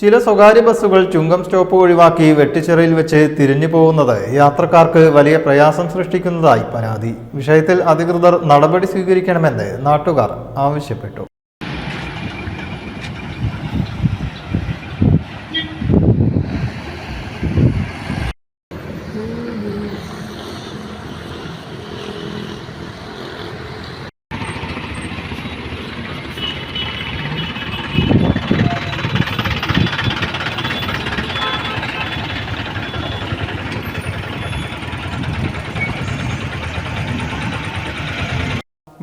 ചില സ്വകാര്യ ബസ്സുകൾ ചുങ്കം സ്റ്റോപ്പ് ഒഴിവാക്കി വെട്ടിച്ചിറയിൽ വെച്ച് തിരിഞ്ഞു പോകുന്നത് യാത്രക്കാർക്ക് വലിയ പ്രയാസം സൃഷ്ടിക്കുന്നതായി പരാതി. വിഷയത്തിൽ അധികൃതർ നടപടി സ്വീകരിക്കണമെന്ന് നാട്ടുകാർ ആവശ്യപ്പെട്ടു.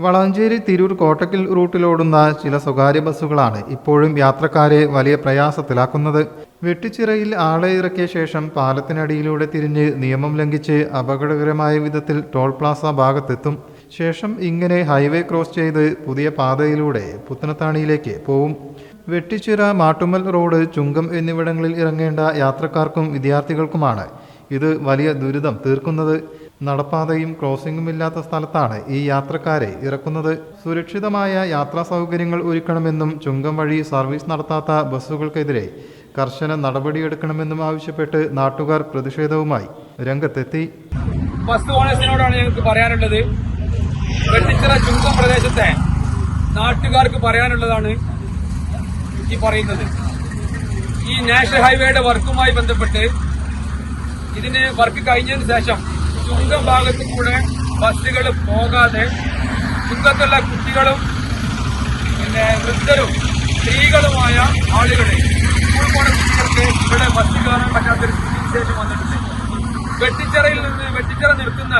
വളാഞ്ചേരി തിരൂർ കോട്ടക്കൽ റൂട്ടിലോടുന്ന ചില സ്വകാര്യ ബസ്സുകളാണ് ഇപ്പോഴും യാത്രക്കാരെ വലിയ പ്രയാസത്തിലാക്കുന്നത്. വെട്ടിച്ചിറയിൽ ആളെ ഇറക്കിയ ശേഷം പാലത്തിനടിയിലൂടെ തിരിഞ്ഞ് നിയമം ലംഘിച്ച് അപകടകരമായ വിധത്തിൽ ടോൾ പ്ലാസ ഭാഗത്തെത്തും. ശേഷം ഇങ്ങനെ ഹൈവേ ക്രോസ് ചെയ്ത് പുതിയ പാതയിലൂടെ പുത്തനത്താണിയിലേക്ക് പോവും. വെട്ടിച്ചിറ മാട്ടുമൽ റോഡ് ചുങ്കം എന്നിവിടങ്ങളിൽ ഇറങ്ങേണ്ട യാത്രക്കാർക്കും വിദ്യാർത്ഥികൾക്കുമാണ് ഇത് വലിയ ദുരിതം തീർക്കുന്നത്. നടപ്പാതയും ക്രോസിംഗും ഇല്ലാത്ത സ്ഥലത്താണ് ഈ യാത്രക്കാരെ ഇറക്കുന്നത്. സുരക്ഷിതമായ യാത്രാ സൗകര്യങ്ങൾ ഒരുക്കണമെന്നും ചുങ്കം വഴി സർവീസ് നടത്താത്ത ബസ്സുകൾക്കെതിരെ കർശന നടപടിയെടുക്കണമെന്നും ആവശ്യപ്പെട്ട് നാട്ടുകാർ പ്രതിഷേധവുമായി രംഗത്തെത്തി. ബസ് ഓണേഴ്സിനോടാണ് ഞങ്ങൾക്ക് പറയാനുള്ളത്. വെട്ടിച്ചിറ ചുങ്കം പ്രദേശത്തെ നാട്ടുകാർക്ക് പറയാനുള്ളതാണ് ഈ പറയുന്നത്. ഈ നാഷണൽ ഹൈവേയുടെ വർക്കുമായി ബന്ധപ്പെട്ട് ഇതിന് വർക്ക് കഴിഞ്ഞതിന് ശേഷം ചുങ്കം ഭാഗത്ത് കൂടെ ബസ്സുകൾ പോകാതെ ചുങ്കത്തുള്ള കുട്ടികളും പിന്നെ വൃദ്ധരും സ്ത്രീകളുമായ ആളുകളെ സ്കൂൾ പോണ കുട്ടികൾക്ക് ഇവിടെ ബസ് കയറാൻ പറ്റാത്തൊരു സ്ഥിതി വന്നിട്ടുണ്ട്. വെട്ടിച്ചിറയിൽ നിന്ന് വെട്ടിച്ചിറ നിർത്തുന്ന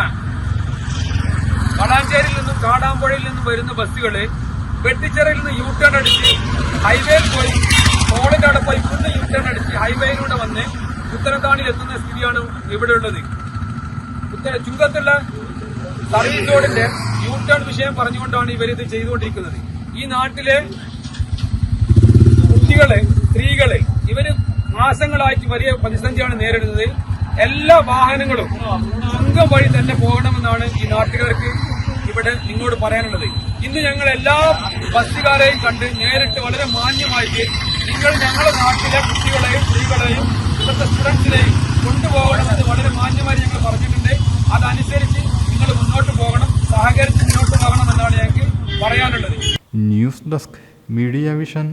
വളാഞ്ചേരിയിൽ നിന്നും കാടാമ്പുഴയിൽ നിന്നും വരുന്ന ബസ്സുകൾ വെട്ടിച്ചിറയിൽ നിന്ന് യൂ ടേൺ അടിച്ച് ഹൈവേയിൽ പോയി ടോളിന്റെ അവിടെ പോയി യൂ ടേൺ അടിച്ച് ഹൈവേയിലൂടെ വന്ന് ഉത്തരത്താണിയിൽ എത്തുന്ന സ്ഥിതിയാണ് ഇവിടെ ഉള്ളത് ചുങ്കത്തുള്ള സർവീസ് റോഡിന്റെ യൂ ടേൺ വിഷയം പറഞ്ഞുകൊണ്ടാണ് ഇവർ ഇത് ചെയ്തുകൊണ്ടിരിക്കുന്നത്. ഈ നാട്ടിലെ കുട്ടികളെ സ്ത്രീകളെ ഇവർ മാസങ്ങളായിട്ട് വലിയ പ്രതിസന്ധിയാണ് നേരിടുന്നത്. എല്ലാ വാഹനങ്ങളും ചുങ്കം വഴി തന്നെ പോകണമെന്നാണ് ഈ നാട്ടുകാർക്ക് ഇവിടെ നിങ്ങളോട് പറയാനുള്ളത്. ഇന്ന് ഞങ്ങൾ എല്ലാ ബസ്സുകാരെയും കണ്ട് നേരിട്ട് വളരെ മാന്യമായിട്ട് നിങ്ങൾ ഞങ്ങളുടെ നാട്ടിലെ കുട്ടികളെയും സ്ത്രീകളെയും ഇവിടുത്തെ സ്റ്റുഡൻസിനെയും കൊണ്ടുപോകണമെന്ന് വളരെ മാന്യമായി ഞങ്ങൾ പറഞ്ഞിട്ടുണ്ട്. അതനുസരിച്ച് നിങ്ങൾ മുന്നോട്ട് പോകണം സഹകരിച്ച് മുന്നോട്ട് പോകണം എന്നാണ് ഞങ്ങൾക്ക് പറയാനുള്ളത്. News Desk Media Vision.